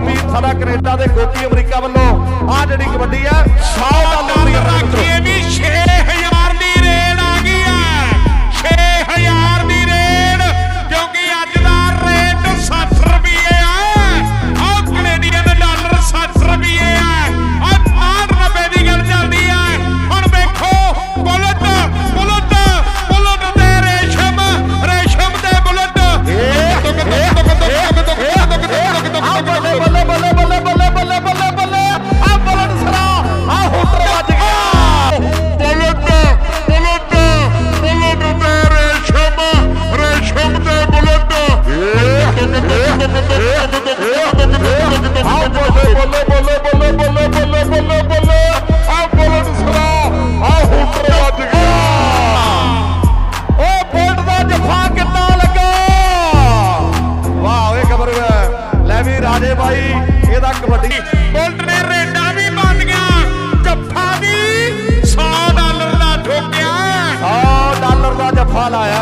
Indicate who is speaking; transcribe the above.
Speaker 1: ਵੀਰ ਸਾਡਾ ਕੈਨੇਡਾ ਦੇ ਕੋਚੀ ਅਮਰੀਕਾ ਵੱਲੋਂ। ਆ ਜਿਹੜੀ ਕਬੱਡੀ
Speaker 2: ਆ
Speaker 1: ਰਾਜੇ ਬਾਈ ਇਹਦਾ ਕਬੱਡੀ।
Speaker 2: ਬੁਲਟ ਨੇ ਰੇਡਾ ਵੀ ਬੰਨ ਗਿਆ ਜੱਫਾ ਵੀ 100 ਡਾਲਰ ਦਾ ਠੋਕਿਆ।
Speaker 1: 100 ਡਾਲਰ ਦਾ ਜੱਫਾ ਲਾਇਆ।